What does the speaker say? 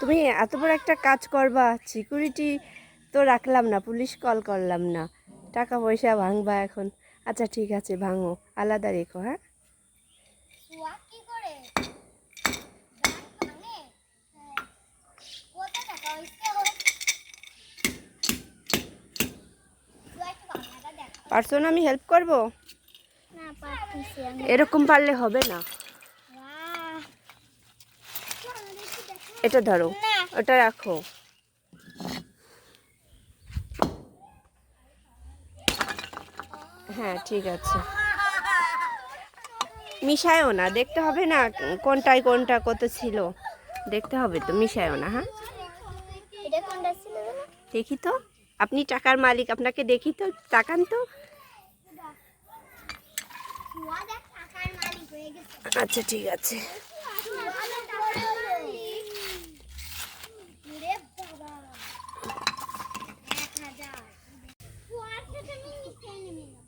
তুমি এত বড় একটা কাজ করবা সিকিউরিটি তো রাখলাম না পুলিশ কল করলাম না। টাকা পয়সা ভাঙবা এখন। আচ্ছা ঠিক আছে ভাঙো আলাদা রেখো হ্যাঁ? পারছ না আমি হেল্প করব? এরকম পারলে হবে না বাহ চল দেখি দেখা এটা ধরো। ওটা রাখো। হ্যাঁ ঠিক আছে। মিশায়ও না। দেখতে হবে না কোনটায় কোনটা কত ছিল। দেখতে হবে তো মিশায়ও না হ্যাঁ? দেখি তো। আপনি টাকার মালিক আপনাকে দেখি তো তাকান তো। আচ্ছা ঠিক আছে। takımın isteğini mi?